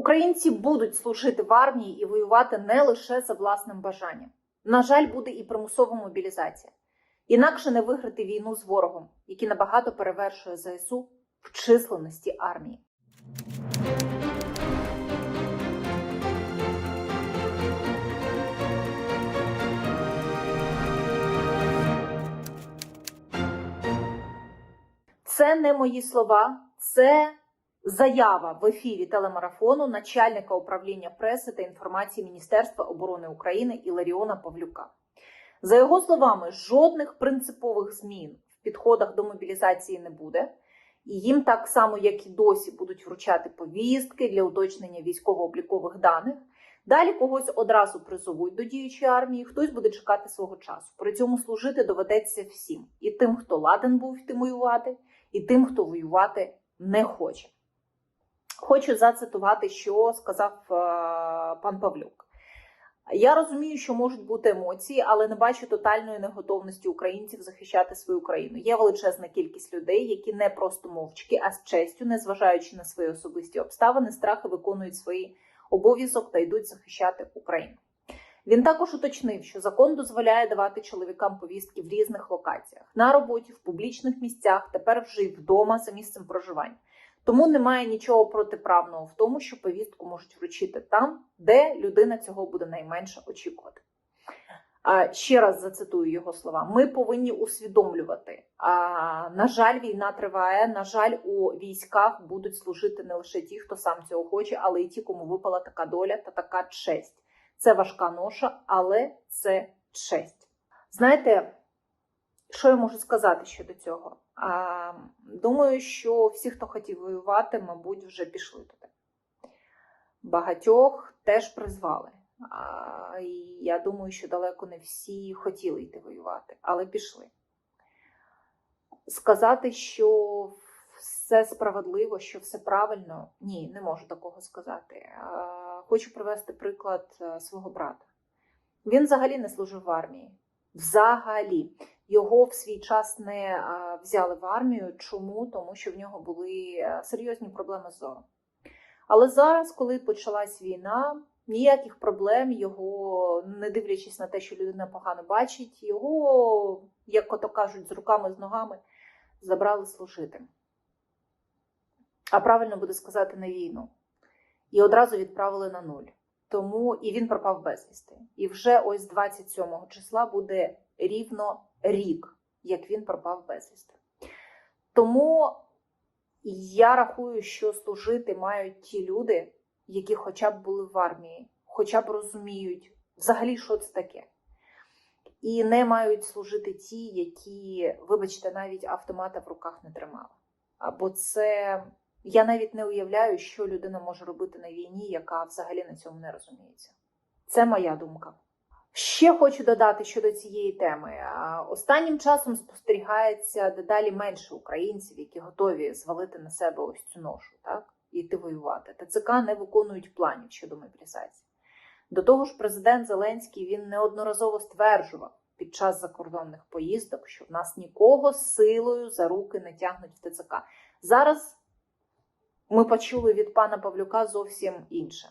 Українці будуть служити в армії і воювати не лише за власним бажанням. На жаль, буде і примусова мобілізація. Інакше не виграти війну з ворогом, який набагато перевершує ЗСУ в численності армії. Це не мої слова, це заява в ефірі телемарафону начальника управління преси та інформації Міністерства оборони України Іларіона Павлюка. За його словами, жодних принципових змін в підходах до мобілізації не буде, і їм так само, як і досі, будуть вручати повістки для уточнення військово-облікових даних. Далі когось одразу призовуть до діючої армії, хтось буде чекати свого часу. При цьому служити доведеться всім: і тим, хто ладен був йти воювати, і тим, хто воювати не хоче. Хочу зацитувати, що сказав е, пан Павлюк. Я розумію, що можуть бути емоції, але не бачу тотальної неготовності українців захищати свою країну. Є величезна кількість людей, які не просто мовчки, а з честю, незважаючи на свої особисті обставини, страхи виконують свої обов'язок та йдуть захищати Україну. Він також уточнив, що закон дозволяє давати чоловікам повістки в різних локаціях на роботі, в публічних місцях, тепер вже й вдома за місцем проживання. Тому немає нічого протиправного в тому, що повістку можуть вручити там, де людина цього буде найменше очікувати. Ще раз зацитую його слова: ми повинні усвідомлювати. На жаль, війна триває. На жаль, у військах будуть служити не лише ті, хто сам цього хоче, але й ті, кому випала така доля та така честь. Це важка ноша, але це честь. Знаєте, що я можу сказати щодо цього? Думаю, що всі, хто хотів воювати, мабуть, вже пішли туди. Багатьох теж призвали. І я думаю, що далеко не всі хотіли йти воювати, але пішли. Сказати, що все справедливо, що все правильно, ні, не можу такого сказати. Хочу привести приклад е, свого брата. Він взагалі не служив в армії. Взагалі, його в свій час не е, взяли в армію. Чому? Тому що в нього були е, серйозні проблеми з зором. Але зараз, коли почалась війна, ніяких проблем його, не дивлячись на те, що людина погано бачить, його, як ото кажуть, з руками, з ногами забрали служити. А правильно буде сказати на війну. І одразу відправили на нуль. Тому і він пропав безвісти. І вже ось 27 числа буде рівно рік, як він пропав безвісти. Тому я рахую, що служити мають ті люди, які хоча б були в армії, хоча б розуміють взагалі, що це таке. І не мають служити ті, які, вибачте, навіть автомата в руках не тримали. Або це я навіть не уявляю, що людина може робити на війні, яка взагалі на цьому не розуміється. Це моя думка. Ще хочу додати щодо цієї теми. Останнім часом спостерігається дедалі менше українців, які готові звалити на себе ось цю ношу, так і йти воювати. ТЦК не виконують планів щодо мобілізації. До того ж, президент Зеленський він неодноразово стверджував під час закордонних поїздок, що в нас нікого силою за руки не тягнуть в ТЦК. Зараз ми почули від пана Павлюка зовсім інше.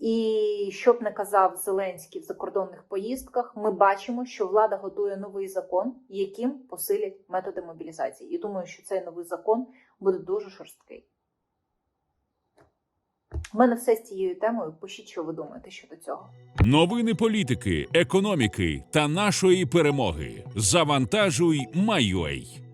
І що б не казав Зеленський в закордонних поїздках, ми бачимо, що влада готує новий закон, яким посилять методи мобілізації. І думаю, що цей новий закон буде дуже шорсткий. У мене все з цією темою. Пишіть, що ви думаєте щодо цього. Новини політики, економіки та нашої перемоги. Завантажуй, Майой.